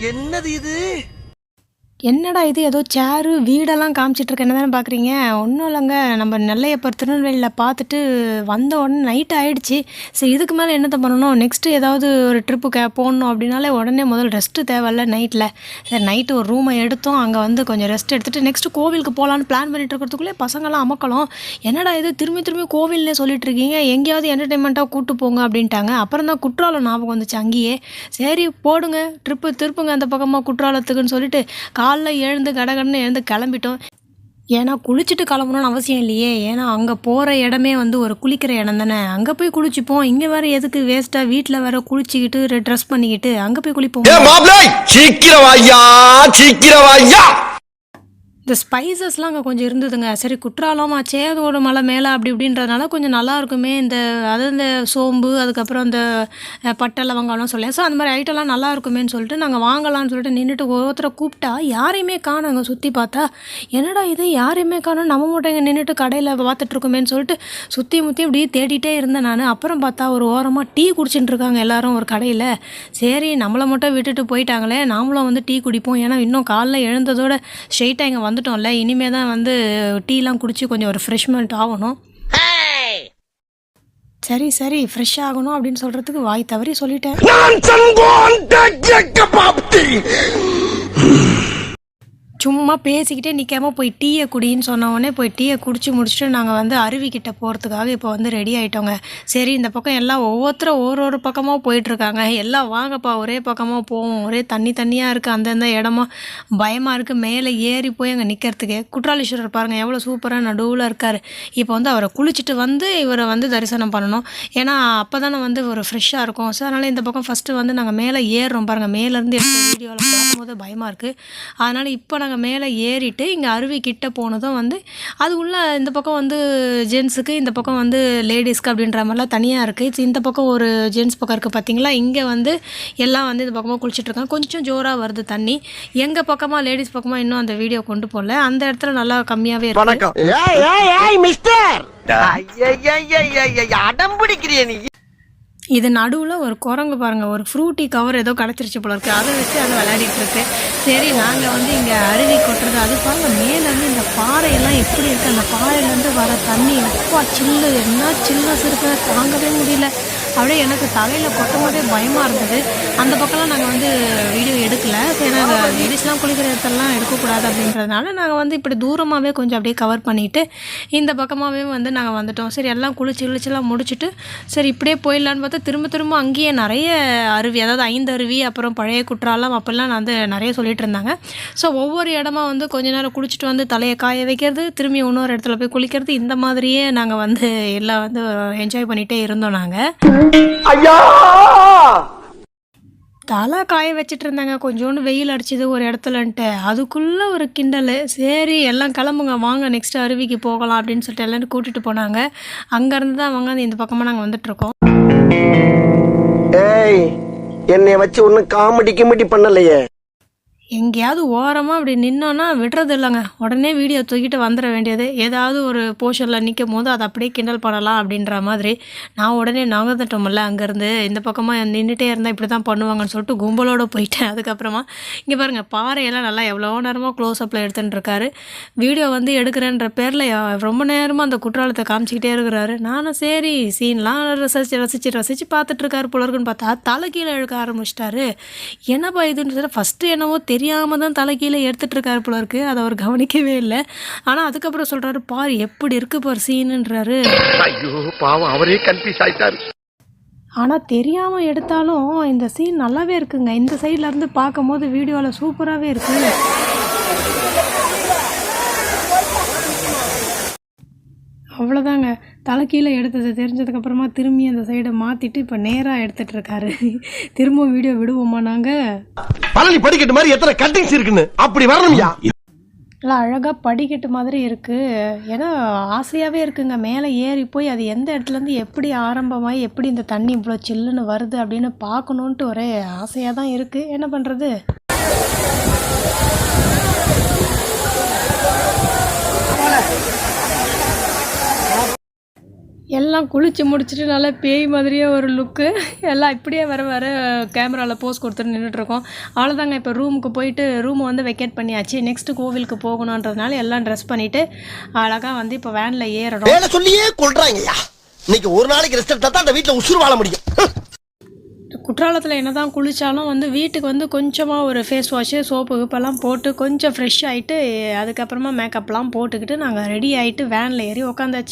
என்னது இது? என்னடா இது? ஏதோ சேரு வீடெல்லாம் காமிச்சிட்டு இருக்க என்ன தானே பார்க்குறீங்க ஒன்றும் இல்லைங்க. நம்ம நெல்லையப்பர் திருநெல்வேலியில் பார்த்துட்டு வந்த உடனே நைட் ஆகிடுச்சு சரி இதுக்கு மேலே என்னத்தை பண்ணணும்? நெக்ஸ்ட்டு ஏதாவது ஒரு ட்ரிப்பு கே போகணும் அப்படின்னாலே உடனே முதல் ரெஸ்ட்டு தேவையில்ல நைட்டில் சரி நைட்டு ஒரு ரூமை எடுத்தோம். அங்கே வந்து கொஞ்சம் ரெஸ்ட் எடுத்துகிட்டு நெக்ஸ்ட்டு கோவிலுக்கு போகலான்னு பிளான் பண்ணிட்டு இருக்கிறதுக்குள்ளே பசங்களாம் அமக்கலாம். என்னடா இது? திரும்பி திரும்பி கோவில்னே சொல்லிட்டு இருக்கீங்க. எங்கேயாவது என்டர்டைன்மெண்ட்டாக கூட்டு போங்க அப்படின்ட்டாங்க. அப்புறம் தான் குற்றாலம் ஞாபகம் வந்துச்சு அங்கேயே. சரி போடுங்க. ட்ரிப்பு திருப்புங்க அந்த பக்கமாக குற்றாலத்துக்குன்னு சொல்லிட்டு காலைல எழுந்து கடகடன்னு எழுந்து கிளம்பிட்டோம். ஏன்னா குளிச்சுட்டு கிளம்பணும்னு அவசியம் இல்லையே. ஏன்னா அங்கே போகிற இடமே வந்து ஒரு குளிக்கிற இடம் தானே. அங்கே போய் குளிச்சுப்போம். இங்கே வேறு எதுக்கு வேஸ்ட்டாக வீட்டில் வேற குளிச்சுக்கிட்டு ட்ரெஸ் பண்ணிக்கிட்டு அங்கே போய் குளிப்போம்? ஏ சீக்கிரம் சீக்கிரம் இந்த ஸ்பைசஸ்லாம் அங்கே கொஞ்சம் இருந்ததுங்க. சரி குற்றாலம் ஆச்சே அதோட மலை மேலே அப்படி இப்படின்றதுனால கொஞ்சம் நல்லா இருக்குமே. இந்த அது இந்த சோம்பு அதுக்கப்புறம் இந்த பட்டை லவங்கம்லாம் சொல்லி ஸோ அந்த மாதிரி ஐட்டம்லாம் நல்லா இருக்குமேன்னு சொல்லிட்டு நாங்கள் வாங்கலாம்னு சொல்லிட்டு நின்றுட்டு ஒருத்தரை கூப்பிட்டா யாரையுமே காணோங்க சுற்றி பார்த்தா. என்னடா இது யாரையுமே காணோம். நம்ம மட்டும் இங்கே நின்றுட்டு கடையில் பார்த்துட்ருக்கோமேன்னு சொல்லிட்டு சுற்றி முற்றி அப்படியே தேடிட்டே இருந்தேன் நான். அப்புறம் பார்த்தா ஒரு ஓரமாக டீ குடிச்சுட்டு இருக்காங்க எல்லாரும் ஒரு கடையில். சரி நம்மளை மட்டும் விட்டுட்டு போயிட்டாங்களே. நாமளும் வந்து டீ குடிப்போம். ஏன்னா இன்னும் காலைல எழுந்ததோட ஸ்ட்ரெயிட்டாக இங்கே வந்து வந்துட்டோம்ல இனிமே தான் வந்து டீலாம் குடிச்சு கொஞ்சம் ஒரு ஃப்ரெஷ்மெண்ட் ஆகணும். சரி சரி ஃப்ரெஷ் ஆகணும் அப்படின்னு சொல்கிறதுக்கு வாய் தவறி சொல்லிட்டேன். சும்மா பேசிக்கிட்டே நிற்காம போய் டீயை குடின்னு சொன்ன உடனே போய் டீயை குடிச்சு முடிச்சுட்டு நாங்கள் வந்து அருவிக்கிட்ட போகிறதுக்காக இப்போ வந்து ரெடி ஆகிட்டோங்க சரி இந்த பக்கம் எல்லாம் ஒவ்வொருத்தரும் ஒரு ஒரு பக்கமாக போயிட்டுருக்காங்க. எல்லாம் வாங்கப்பா ஒரே பக்கமாக போவோம். ஒரே தண்ணி தண்ணியாக இருக்குது அந்தந்த இடமா. பயமாக இருக்குது மேலே ஏறி போய் அங்கே நிற்கிறதுக்கு குற்றாலீஸ்வரர் பாருங்கள் எவ்வளோ சூப்பராக நடுவில் இருக்கார். இப்போ வந்து அவரை குளிச்சுட்டு வந்து இவரை வந்து தரிசனம் பண்ணணும். ஏன்னா அப்போ தானே வந்து ஒரு ஃப்ரெஷ்ஷாக இருக்கும். ஸோ அதனால் இந்த பக்கம் ஃபஸ்ட்டு வந்து நாங்கள் மேலே ஏறுறோம் பாருங்கள் மேலேருந்து எடுத்த வீடியோவில் பார்க்கும்போது பயமாக இருக்குது அதனால் இப்போ நாங்கள் மேலே ஏறிட்டு இங்கே அருவி கிட்ட போனதும் வந்து அது உள்ள இந்த பக்கம் வந்து ஜென்ஸுக்கு இந்த பக்கம் வந்து லேடிஸ்க்கு அப்படின்ற மாதிரிலாம் தனியாக இருக்குது இந்த பக்கம் ஒரு ஜென்ஸ் பக்கம் இருக்குது பார்த்தீங்களா இங்கே வந்து எல்லாம் வந்து இந்த பக்கமாக குளிச்சுட்டு இருக்காங்க. கொஞ்சம் ஜோராக வருது தண்ணி. எங்கள் பக்கமாக லேடிஸ் பக்கமாக இன்னும் அந்த வீடியோ கொண்டு போகல அந்த இடத்துல நல்லா கம்மியாகவே இருக்கு. வணக்கம். ஏய் ஏய் ஏய் மிஸ்டர் அடம் பிடிக்கிறிய நீ. இது நடுவில் ஒரு குரங்கு பாருங்கள் ஒரு ஃப்ரூட்டி கவர் ஏதோ கிடச்சிருச்சு போல இருக்குது அதை வச்சு அது விளையாடிட்டுருக்கு சரி நாங்கள் வந்து இங்கே அருவி கொட்டுறது அது பாருங்க மேலேருந்து இந்த பாறையெல்லாம் எப்படி இருக்குது அந்த பாறையிலேருந்து வர தண்ணி எப்பா சில்லு என்ன சில்லஸ் இருக்கு தாங்கவே முடியல. அப்படியே எனக்கு தலையில் கொட்டும் போதே பயமாக இருந்தது. அந்த பக்கம்லாம் நாங்கள் வந்து வீடியோ எடுக்கலை. சரி ஏன்னா லேடிஸ்லாம் குளிக்கிற இடத்தெல்லாம் எடுக்கக்கூடாது அப்படின்றதுனால நாங்கள் வந்து இப்படி தூரமாகவே கொஞ்சம் அப்படியே கவர் பண்ணிவிட்டு இந்த பக்கமாகவே வந்து நாங்கள் வந்துட்டோம். சரி எல்லாம் குளிச்சு இழிச்செல்லாம் முடிச்சுட்டு சரி இப்படியே போயிடலான்னு பார்த்தா திரும்ப திரும்ப அங்கேயே நிறைய அருவி அதாவது ஐந்து அருவி அப்புறம் பழைய குற்றாலம் அப்படிலாம் நான் வந்து நிறைய சொல்லிட்டு இருந்தாங்க. ஸோ ஒவ்வொரு இடமா வந்து கொஞ்ச நேரம் குளிச்சுட்டு வந்து தலையை காய வைக்கிறது திரும்பி இன்னொரு இடத்துல போய் குளிக்கிறது இந்த மாதிரியே நாங்கள் வந்து எல்லாம் வந்து என்ஜாய் பண்ணிகிட்டே இருந்தோம் நாங்கள் ஐயா! தலை காய வச்சிட்டு இருந்தாங்க. கொஞ்சோண்டு வெயில் அடிச்சது ஒரு இடத்துலன்ட்டு. அதுக்குள்ளே ஒரு கிண்டல். சரி எல்லாம் கிளம்புங்க. வாங்க நெக்ஸ்ட் அருவிக்கு போகலாம் அப்படின்னு சொல்லிட்டு எல்லாரும் கூட்டிகிட்டு போனாங்க. அங்கேருந்து தான் அவங்க இந்த பக்கமாக நாங்கள் வந்துட்டுருக்கோம் ஏய் என்னைய வச்சு ஒன்னும் காமெடி கிமெடி பண்ணலையே. எங்கேயாவது ஓரமாக அப்படி நின்னோன்னா விடுறது இல்லைங்க. உடனே வீடியோ தூக்கிட்டு வந்துட வேண்டியது. ஏதாவது ஒரு போர்ஷனில் நிற்கும் போது அதை அப்படியே கிண்டல் பண்ணலாம் அப்படின்ற மாதிரி நான் உடனே நகர்ந்துட்டோம்ல அங்கேருந்து இந்த பக்கமாக நின்றுட்டே இருந்தால் இப்படி தான் பண்ணுவாங்கன்னு சொல்லிட்டு கும்பலோடு போயிட்டேன். அதுக்கப்புறமா இங்கே பாருங்கள் பாறையெல்லாம் நல்லா எவ்வளோ நேரமாக க்ளோஸ்அப்பில் எடுத்துன்னு இருக்காரு. வீடியோ வந்து எடுக்கிறேன்ற பேரில் ரொம்ப நேரமாக அந்த குற்றாலத்தை காமிச்சிக்கிட்டே இருக்கிறாரு. நானும் சரி சீன்லாம் ரசிச்சு ரசிச்சு ரசித்து பார்த்துட்ருக்காரு புலருக்குன்னு பார்த்தா தலை கீழே எழுக்க ஆரம்பிச்சிட்டாரு. என்னப்பா இதுன்னு சொல்லி ஃபஸ்ட்டு என்னவோ தெரியாமல் தான் தலை கீழே எடுத்துட்டு இருக்காரு போல இருக்கு அதை அவர் கவனிக்கவே இல்லை. ஆனால் அதுக்கப்புறம் சொல்கிறாரு பாரு எப்படி இருக்கு பாரு சீனுன்றாரு. ஐயோ பாவம் அவரே கன்ஃபியூஸ் ஆயிட்டாரு. ஆனால் தெரியாமல் எடுத்தாலும் இந்த சீன் நல்லாவே இருக்குங்க. இந்த சைடில் இருந்து பார்க்கும்போது வீடியோவில் சூப்பராகவே இருக்கு. அவ்வளோதாங்க தலை கீழே எடுத்தது தெரிஞ்சதுக்கப்புறமா திரும்பி அந்த சைடை மாற்றிட்டு இப்போ நேராக எடுத்துட்டு இருக்காரு. திரும்ப வீடியோ விடுவோமா நாங்கள் பழனி படிக்கட்டு மாதிரி எத்தனை கட்டிங்ஸ் இருக்குன்னு? அப்படி வரணும்யா. நல்லா அழகாக படிக்கட்டு மாதிரி இருக்குது ஏன்னா ஆசையாகவே இருக்குங்க. மேலே ஏறி போய் அது எந்த இடத்துலேருந்து எப்படி ஆரம்பமாகி எப்படி இந்த தண்ணி இவ்வளோ சில்லுன்னு வருது அப்படின்னு பார்க்கணுன்ட்டு ஒரே ஆசையாக தான் இருக்குது என்ன பண்ணுறது எல்லாம் குளிச்சு முடிச்சுட்டு நல்லா பேய் மாதிரியே ஒரு லுக்கு எல்லாம் இப்படியே வர வர கேமராவில் போஸ் கொடுத்துட்டு நின்றுட்டுருக்கோம் அவ்வளோதாங்க இப்போ ரூமுக்கு போயிட்டு ரூமை வந்து வெக்கேட் பண்ணியாச்சு. நெக்ஸ்ட்டு கோவிலுக்கு போகணுன்றதுனால எல்லாம் ட்ரெஸ் பண்ணிவிட்டு அழகாக வந்து இப்போ வேனில் ஏறுறோம் வேலை சொல்லியே கொள்றாங்கய்யா. இன்னைக்கு ஒரு நாளைக்கு ரெஸ்ட் எடுத்தா தான் அந்த வீட்டுல உசுறு வாழ முடியும். குற்றாலத்தில் என்ன தான் குளித்தாலும் வந்து வீட்டுக்கு வந்து கொஞ்சமாக ஒரு ஃபேஸ் வாஷு சோப்பு கீப்பெல்லாம் போட்டு கொஞ்சம் ஃப்ரெஷ் ஆகிட்டு அதுக்கப்புறமா மேக்கப்லாம் போட்டுக்கிட்டு நாங்கள் ரெடி ஆகிட்டு வேனில் ஏறி உக்காந்தாச்சு.